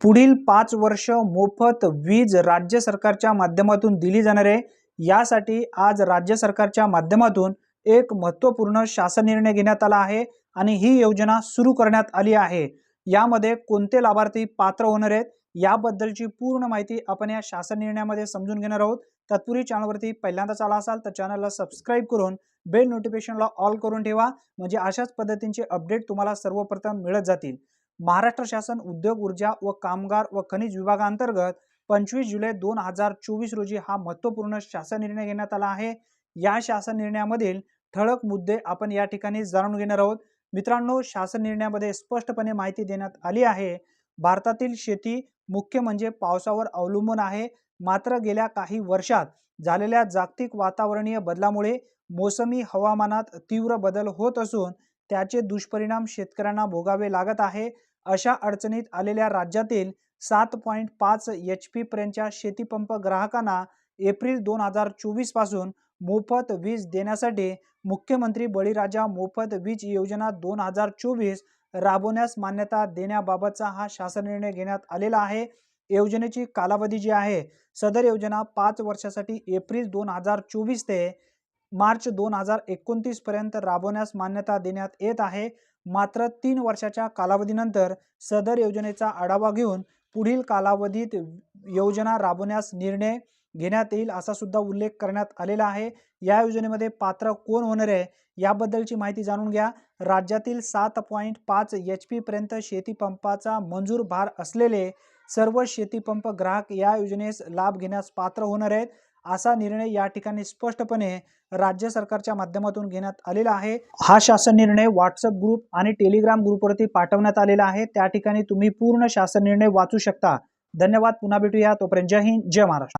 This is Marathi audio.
पुढील पाच वर्ष मोफत वीज राज्य सरकारच्या माध्यमातून दिली जाणार आहे. यासाठी आज राज्य सरकारच्या माध्यमातून एक महत्त्वपूर्ण शासन निर्णय घेण्यात आला आहे आणि ही योजना सुरू करण्यात आली आहे. यामध्ये कोणते लाभार्थी पात्र होणार आहेत याबद्दलची पूर्ण माहिती आपण या शासन निर्णयामध्ये समजून घेणार आहोत. तत्पूर्वी चॅनलवरती पहिल्यांदाच आला असाल तर चॅनलला सबस्क्राईब करून बेल नोटिफिकेशनला ऑल करून ठेवा. म्हणजे अशाच पद्धतींचे अपडेट तुम्हाला सर्वप्रथम मिळत जातील. महाराष्ट्र शासन उद्योग ऊर्जा व कामगार व खनिज विभागांतर्गत पंचवीस जुलै दोन हजार चोवीस रोजी हा महत्त्वपूर्ण शासन निर्णय घेण्यात आला आहे. या शासन निर्णयामधील ठळक मुद्दे आपण या ठिकाणी जाणून घेणार आहोत. मित्रांनो शासन निर्णयामध्ये स्पष्टपणे माहिती देण्यात आली आहे. भारतातील शेती मुख्य म्हणजे पावसावर अवलंबून आहे. मात्र गेल्या काही वर्षात झालेल्या जागतिक वातावरणीय बदलामुळे मोसमी हवामानात तीव्र बदल होत असून त्याचे दुष्परिणाम शेतकऱ्यांना भोगावे लागत आहे. अशा अडचणीत आलेल्या राज्यातील सात पॉईंट पाच एच पी पर्यंतच्या शेतीपंप ग्राहकांना एप्रिल दोन हजार चोवीसपासून मोफत वीज देण्यासाठी मुख्यमंत्री बळीराजा मोफत वीज योजना दोन हजार चोवीस राबवण्यास मान्यता देण्याबाबतचा हा शासन निर्णय घेण्यात आलेला आहे. योजनेची कालावधी जी आहे सदर योजना पाच वर्षासाठी एप्रिल दोन हजार चोवीस ते मार्च दोन हजार एकोणतीस पर्यंत राबवण्यास मान्यता देण्यात येत आहे. मात्र तीन वर्षाच्या कालावधीनंतर सदर योजनेचा आढावा घेऊन पुढील कालावधीत योजना राबवण्यास निर्णय घेण्यात येईल असा सुद्धा उल्लेख करण्यात आलेला आहे. या योजनेमध्ये पात्र कोण होणार आहे याबद्दलची माहिती जाणून घ्या. राज्यातील सात पॉईंट पाच एच पी पर्यंत शेतीपंपाचा मंजूर भार असलेले सर्व शेतीपंप ग्राहक या योजनेस लाभ घेण्यास पात्र होणार आहेत असा निर्णय या ठिकाणी स्पष्टपणे राज्य सरकारच्या माध्यमातून घेण्यात आलेला आहे. हा शासन निर्णय व्हॉट्सअप ग्रुप आणि टेलिग्राम ग्रुपवरती पाठवण्यात आलेला आहे. त्या ठिकाणी तुम्ही पूर्ण शासन निर्णय वाचू शकता. धन्यवाद. पुन्हा भेटूया. तोपर्यंत जय हिंद जय महाराष्ट्र.